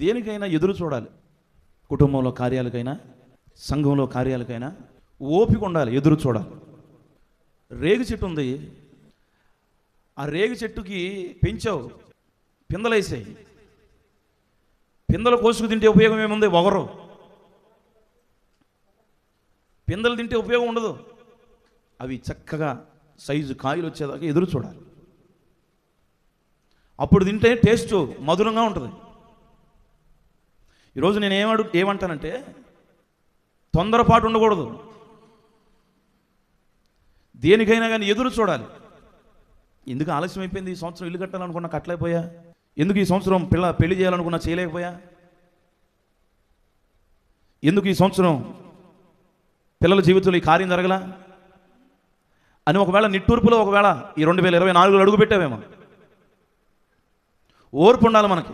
దేనికైనా ఎదురు చూడాలి. కుటుంబంలో కార్యాలకైనా సంఘంలో కార్యాలకైనా ఓపిక ఉండాలి ఎదురు చూడాలి. రేగు చెట్టు ఉంది. ఆ రేగు చెట్టుకి పెంచావు. పిందలేసాయి. పిందలు కోసుకు తింటే ఉపయోగం ఏముంది? ఒకరు పిందలు తింటే ఉపయోగం ఉండదు. అవి చక్కగా సైజు కాయలు వచ్చేదాకా ఎదురు చూడాలి. అప్పుడు తింటే టేస్ట్ మధురంగా ఉంటుంది. ఈరోజు నేను ఏమడు ఏమంటానంటే తొందరపాటు ఉండకూడదు. దేనికైనా కానీ ఎదురు చూడాలి. ఎందుకు ఆలస్యం అయిపోయింది? ఈ సంవత్సరం ఇల్లు కట్టాలనుకున్నా కట్టలేకపోయా? ఎందుకు ఈ సంవత్సరం పిల్ల పెళ్ళి చేయాలనుకున్నా చేయలేకపోయా? ఎందుకు ఈ సంవత్సరం పిల్లల జీవితంలో ఈ కార్యం జరగలా? అని ఒకవేళ నిట్టూర్పులో ఒకవేళ ఈ రెండు వేల ఇరవై నాలుగులో అడుగు పెట్టావేమో. ఓర్పు ఉండాలి మనకి.